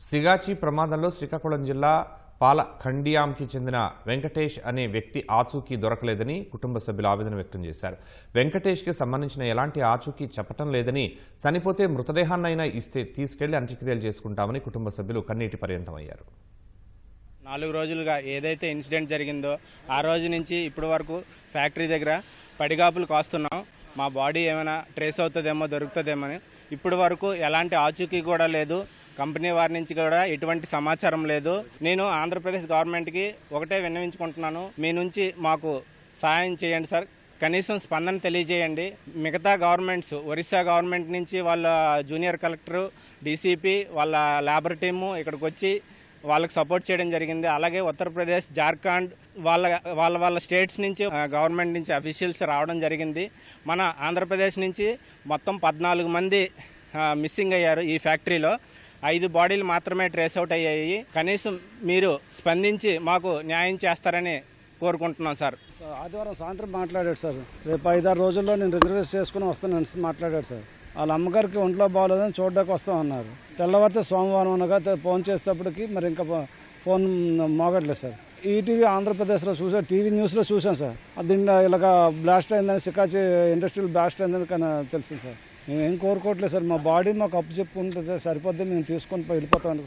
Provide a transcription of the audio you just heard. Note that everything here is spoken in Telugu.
సిగాచి ప్రమాదంలో శ్రీకాకుళం జిల్లా పాల ఖండియాంకి చెందిన వెంకటేష్ అనే వ్యక్తి ఆచూకీ దొరకలేదని కుటుంబ సభ్యులు ఆవేదన వ్యక్తం చేశారు. వెంకటేష్కి సంబంధించిన ఎలాంటి ఆచూకీ చెప్పటం లేదని చనిపోతే మృతదేహాన్నైనా ఇస్తే తీసుకెళ్ళి అంత్యక్రియలు చేసుకుంటామని కుటుంబ సభ్యులు కన్నీటి పర్యంతమయ్యారు నాలుగు రోజులుగా ఏదైతే ఇన్సిడెంట్ జరిగిందో ఆ రోజు నుంచి ఇప్పటి వరకు ఫ్యాక్టరీ దగ్గర పడిగాపులు కాస్తున్నాం. మా బాడీ ఏమైనా ట్రేస్ అవుతుందేమో దొరుకుతుందేమో అని. ఇప్పటి వరకు ఎలాంటి ఆచూకీ కూడా లేదు. కంపెనీ వారి నుంచి కూడా ఎటువంటి సమాచారం లేదు. నేను ఆంధ్రప్రదేశ్ గవర్నమెంట్కి ఒకటే విన్నవించుకుంటున్నాను. మీ నుంచి మాకు సహాయం చేయండి సార్. కనీసం స్పందన తెలియజేయండి. మిగతా గవర్నమెంట్స్ ఒరిస్సా గవర్నమెంట్ నుంచి వాళ్ళ జూనియర్ కలెక్టర్ డీసీపీ వాళ్ళ లేబర్ టీము ఇక్కడికి వచ్చి వాళ్ళకి సపోర్ట్ చేయడం జరిగింది. అలాగే ఉత్తరప్రదేశ్ జార్ఖండ్ వాళ్ళ వాళ్ళ వాళ్ళ స్టేట్స్ నుంచి గవర్నమెంట్ నుంచి అఫీషియల్స్ రావడం జరిగింది. మన ఆంధ్రప్రదేశ్ నుంచి మొత్తం పద్నాలుగు మంది మిస్సింగ్ అయ్యారు ఈ ఫ్యాక్టరీలో. ఐదు బాడీలు మాత్రమే ట్రేస్ అవుట్ అయ్యాయి. కనీసం మీరు స్పందించి మాకు న్యాయం చేస్తారని కోరుకుంటున్నాం సార్. ఆదివారం సాయంత్రం మాట్లాడాడు సార్. రేపు ఐదారు రోజుల్లో నేను రిజర్వేషన్ చేసుకుని వస్తాను మాట్లాడాడు సార్. వాళ్ళ అమ్మగారికి ఒంట్లో బాగోలేదని చూడడానికి వస్తామన్నారు తెల్లవారితే సోమవారం అనగా ఫోన్ చేసేటప్పటికి మరి ఇంకా ఫోన్ మోగట్లేదు సార్. ఈటీవీ ఆంధ్రప్రదేశ్లో చూసా టీవీ న్యూస్లో చూసాను సార్. దీంట్లో ఇలాగ బ్లాస్ట్ అయిందని సికాచి ఇండస్ట్రియల్ బ్లాస్ట్ అయిందని కానీ తెలిసింది సార్. మేము ఏం కోరుకోవట్లేదు సార్. మా బాడీ మాకు అప్పు చెప్పుకుంటే సరిపోద్ది మేము తీసుకొని పోయి వెళ్ళిపోతాం